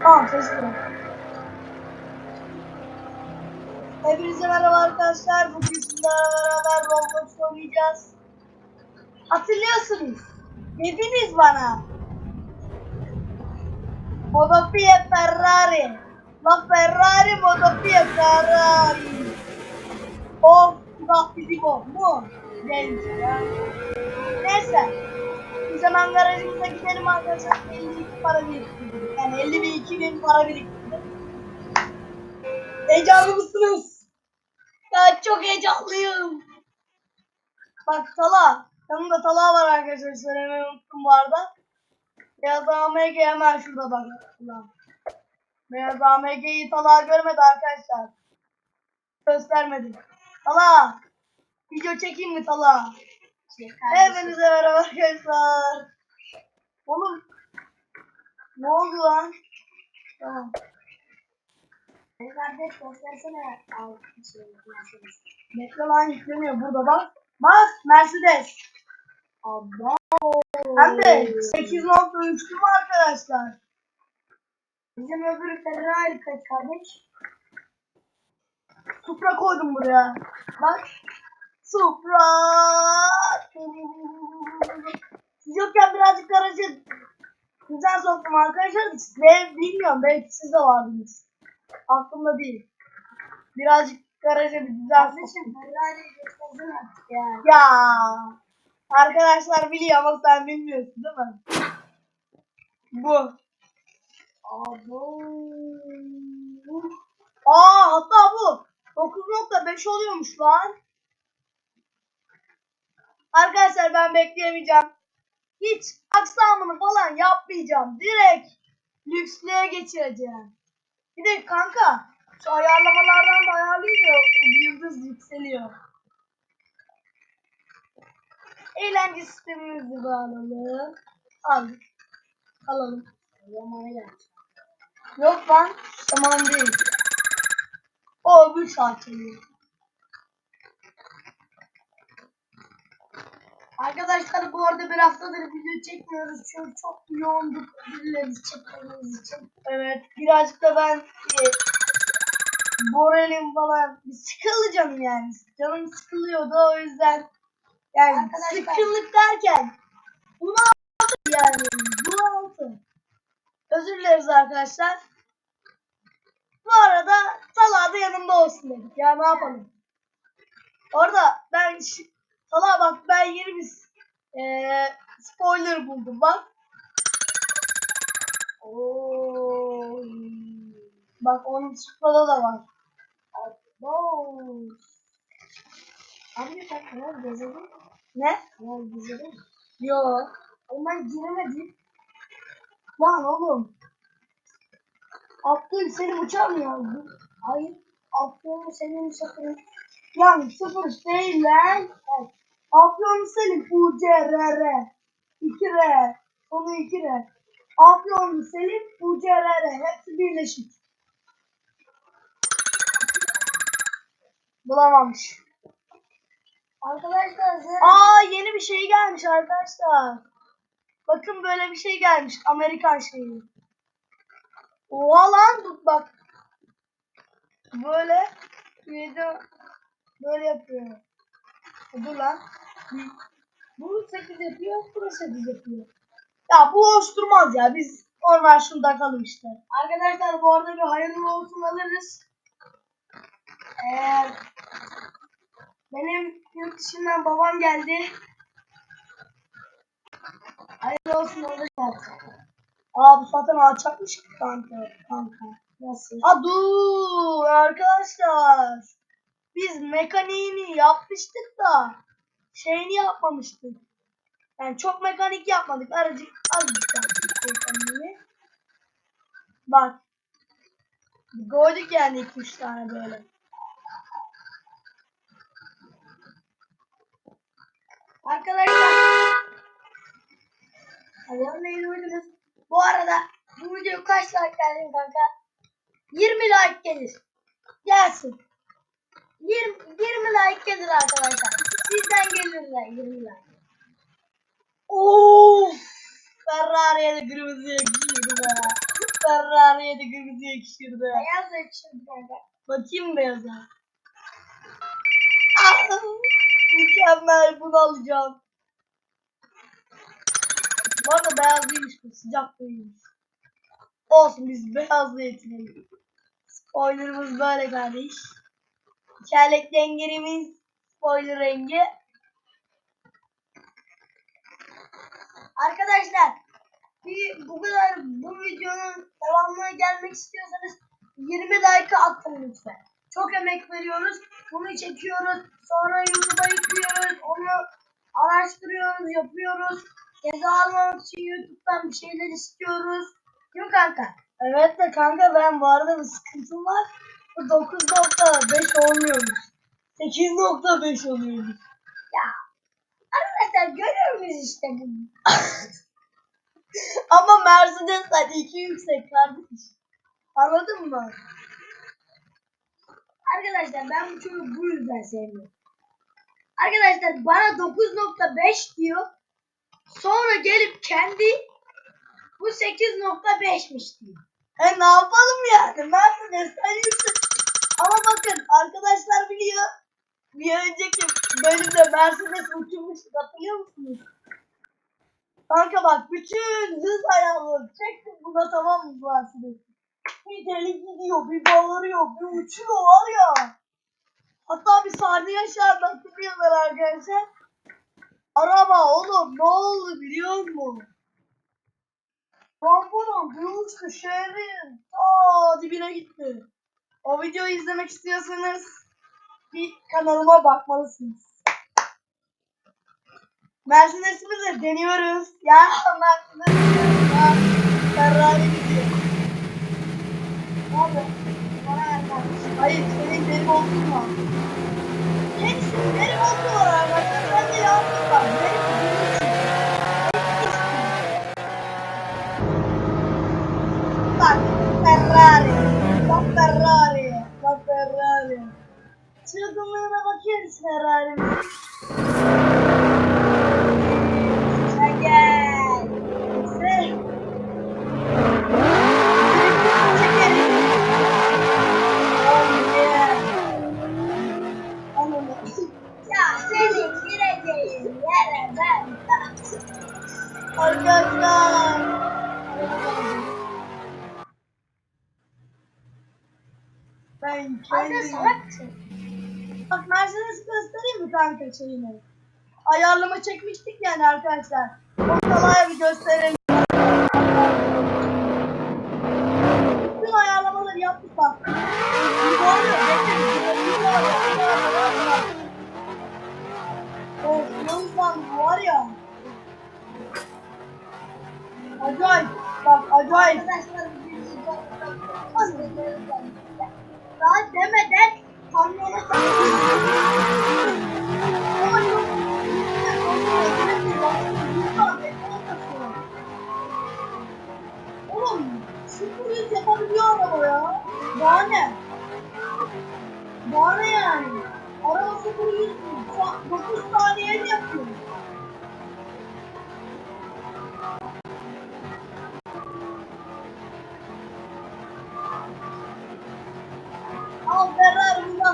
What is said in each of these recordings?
Tamam sesli. Hepinize merhaba arkadaşlar. Bugün sizlerle beraber Roblox oynayacağız. Hatırlıyorsunuz. Dediniz bana. Motopia Ferrari. La Ferrari Motopia Ferrari. Of bak bizi bu. Mu? Neymiş ya? Neyse. Biz hemen garajımıza gidelim arkadaşlar. 52 para biriktirdim. Yani 52 bin para biriktirdim. Heyecanlı mısınız? Ya çok heyecanlıyım. Bak Tala. Yanımda Tala var arkadaşlar. Söylemeyi unuttum bu arada. Beyaz AMG hemen şurada bak. Beyaz AMG'yi Tala görmedi arkadaşlar. Göstermedi. Tala. Video çekeyim mi Tala? Hepinize merhaba arkadaşlar. Oğlum. Ne oldu lan? Tamam. Kardeş göstersene. Al, şey, Mercedes. Bekle lan yükleniyor burada bak. Bak Mercedes. Aba. Hem de 8.3'lü mü arkadaşlar? Bizim öbür Ferrari kaç kardeş? Supra koydum buraya. Bak. Supra. Siz yokken birazcık garajı güzel soktum arkadaşlar. Ben bilmiyorum belki siz de vardınız. Aklımda değil. Birazcık garajı bir göstersene artık ya. Ya arkadaşlar biliyor ama sen bilmiyorsun değil mi? Bu. Abo. Aa hatta bu 9.5 oluyormuş lan. Arkadaşlar ben bekleyemeyeceğim. Hiç aksamını falan yapmayacağım. Direkt lükslüğe geçireceğim. Bir de kanka şu ayarlamalardan da ayarlayınca yıldız yükseliyor. Eğlence sistemimizi bağlayalım. Aldık. Alalım. Zamanı geldi. Yok lan. Tamam değil. O öbür saat çalıyor. Arkadaşlar bu arada bir haftadır video çekmiyoruz çünkü çok yoğunduk dileriz çekmemiz için. Evet. Birazcık da ben e, moralim falan sıkılacağım yani. Canım sıkılıyordu o yüzden. Yani Arkadaşlar- sıkıllık derken bunaltı yani. Bunaltı. Özür dileriz arkadaşlar. Bu arada Salah da yanımda olsun dedik. Ya ne yapalım. Orada ben Salah bak ben yeni bir e, spoiler buldum bak. Oo. Bak onun Supra'da da var. Abi sen kanal gezelim. Ne? Kanal gezelim. Yo. Ondan giremedim. Lan oğlum. Abdül senin uçağı mı yazdı? Hayır. Afyon senin sıfırın. Lan sıfır değil lan. Evet. Afyon Selim UCRR. 2R. Sonu 2R. Afyon Selim UCRR. Hepsi birleşik. Bulamamış. Arkadaşlar sen... Aa yeni bir şey gelmiş arkadaşlar. Bakın böyle bir şey gelmiş. Amerikan şeyi. Oha lan bak. Böyle video böyle yapıyor. Dur lan. Bu 8 yapıyor, bu 8 yapıyor. Ya bu hoş durmaz ya. Biz normal şunu takalım işte. Arkadaşlar bu arada bir hayırlı olsun alırız. Eğer benim yurt dışından babam geldi. Hayırlı olsun alırız. Aa bu zaten alçakmış ki kanka. kanka. Nasıl? Ha dur arkadaşlar. Biz mekaniğini yapmıştık da şeyini yapmamıştık. Yani çok mekanik yapmadık. Aracık azıcık yaptık mekaniğini. Bak. Koyduk yani 2-3 tane böyle. Arkadaşlar Allah'ın neyini duydunuz? Bu arada bu video kaç like geldi kanka? 20 like gelir. Gelsin. 20, 20 like gelir arkadaşlar. Sizden gelirler 20 like. Of. Ferrari'ye de kırmızıya giydi be. Ferrari'ye de kırmızı yakışırdı. Beyaz yakışırdı kanka. Bakayım beyaza. Ah, mükemmel bunu alacağım. Bu arada beyaz değilmiş bu sıcak değilmiş. Olsun biz beyazla yetinelim. Spoilerımız böyle kardeş. Tekerlek dengerimiz spoiler rengi. Arkadaşlar bir bu kadar bu videonun devamına gelmek istiyorsanız 20 like atın lütfen. Çok emek veriyoruz. Bunu çekiyoruz. Sonra YouTube'a yüklüyoruz. Onu araştırıyoruz, yapıyoruz. Ceza almamak için YouTube'dan bir şeyler istiyoruz. Değil mi kanka? Evet de kanka ben bu arada bir sıkıntım var. Bu 9.5 olmuyormuş. 8.5 oluyormuş. Ya arkadaşlar görüyor muyuz işte bu? Ama Mercedesler iki yüksek kardeş. Anladın mı? Arkadaşlar ben bu çocuğu bu yüzden sevmiyorum. Arkadaşlar bana 9.5 diyor. Sonra gelip kendi bu 8.5'miş diyor. E ne yapalım yani? Mercedesler yüksek. Ama bakın arkadaşlar biliyor. Bir önceki bölümde Mercedes uçurmuştuk hatırlıyor musunuz? Kanka bak bütün hız ayarları çektim buna tamam mı Mercedes? Bir deli gidiyor, bir bağırıyor, bir uçuyor var ya. Hatta bir sahne yaşardı hatırlıyorlar arkadaşlar. Araba oğlum ne oldu biliyor musun? Rambo'dan uçtu şehrin. Aa dibine gitti. O videoyu izlemek istiyorsanız bir kanalıma bakmalısınız. Mercedes'imizi deniyoruz. Ya Mercedes ya. Ferrari gidiyor. Oldu? Bana ver kardeşim. Hayır senin benim olsun mu? Hepsi benim olsun var arkadaşlar. Ben de yalnız var. Bak Ferrari. Bak Ferrari. Bak Ferrari. Çılgınlığına bakıyoruz Ferrari'nin. Sen gel. Sen. Çekelim. Oh yeah. Anladım. Ya senin gireceğin yere ben Arkadaşlar. Ben Anne salak mısın? Bak Mercedes göstereyim mi kanka şeyini? Ayarlama çekmiştik yani arkadaşlar. Ortalaya bir gösterelim.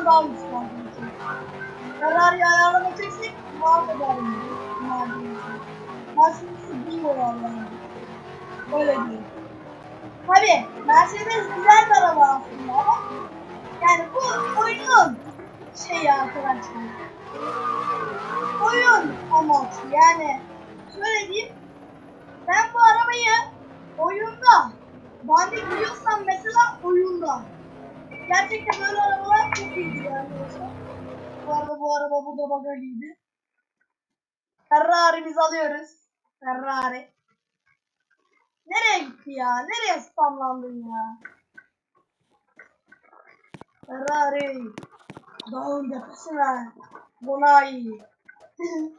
Daha güçlü arkadaşlar. Ferrari ayarlama çeksek mahvederim. Mercedes'i bilmiyor Allah'ım. Öyle değil. Tabi Mercedes güzel bir araba aslında ama yani bu oyunun şeyi arkadaşlar. Oyun amaçlı yani şöyle diyeyim ben bu arabayı oyunda bandik biliyorsam mesela oyunda gerçekten böyle çok iyidir arkadaşlar. Bu arada bu araba burada bagajıydı. Ferrari'mizi alıyoruz. Ferrari. Nereye gitti ya? Nereye spamlandın ya? Ferrari. Dağın tepesine. Bonai.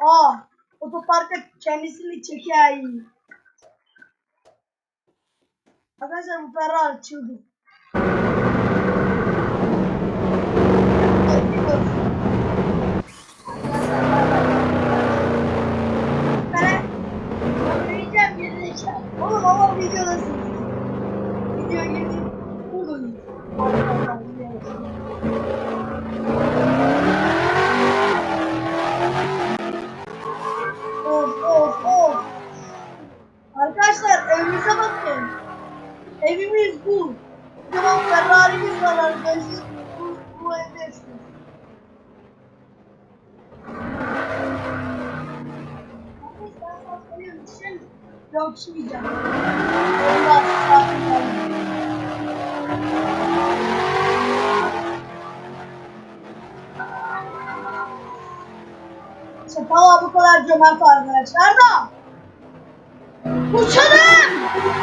Aa, otoparka kendisini çekeyim. Arkadaşlar bu Ferrari çılgın. Oynayacağım gerizekalı. Oğlum ama videodasın. Video girdi. Bulun. Allah videodasın. Of of of. Arkadaşlar evimize bakın. Evimiz bu. Tamam Ferrari'miz var arkadaşlar. Bu, bu evde sana söylüyorum. Şimdi yok çıkmayacağım. Olmaz. Kalın. Çatala bu kadar cömert arkadaşlar da. Uçalım!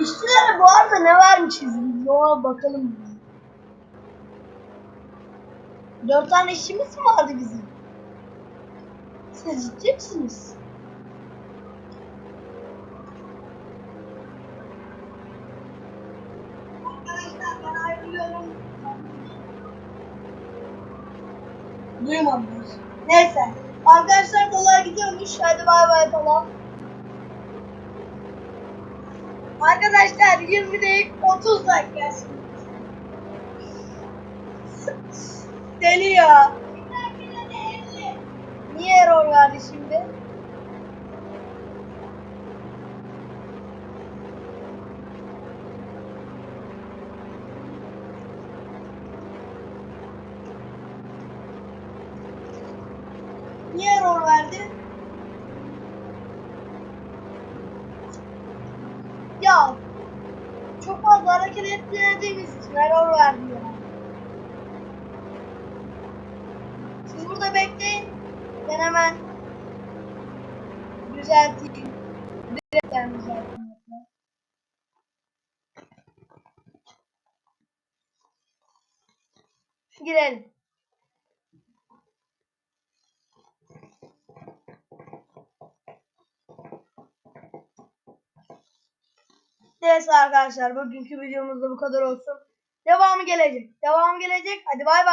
İşçilere bu arada ne vermişiz biz? Bakalım. Dört tane işimiz mi vardı bizim? Siz ciddi misiniz? Duymamış. Neyse. Arkadaşlar kolay gidiyormuş. Hadi bay bay falan. Arkadaşlar 20 dakika 30 dakika. Deli ya. Niye error verdi şimdi? Niye error verdi? Ya çok fazla hareket error verdi ya. Siz burada bekleyin. Ben hemen düzelteyim. Direkten düzelteyim. Girelim. Neyse arkadaşlar bugünkü videomuz da bu kadar olsun. Devamı gelecek. Devamı gelecek. Hadi bay bay.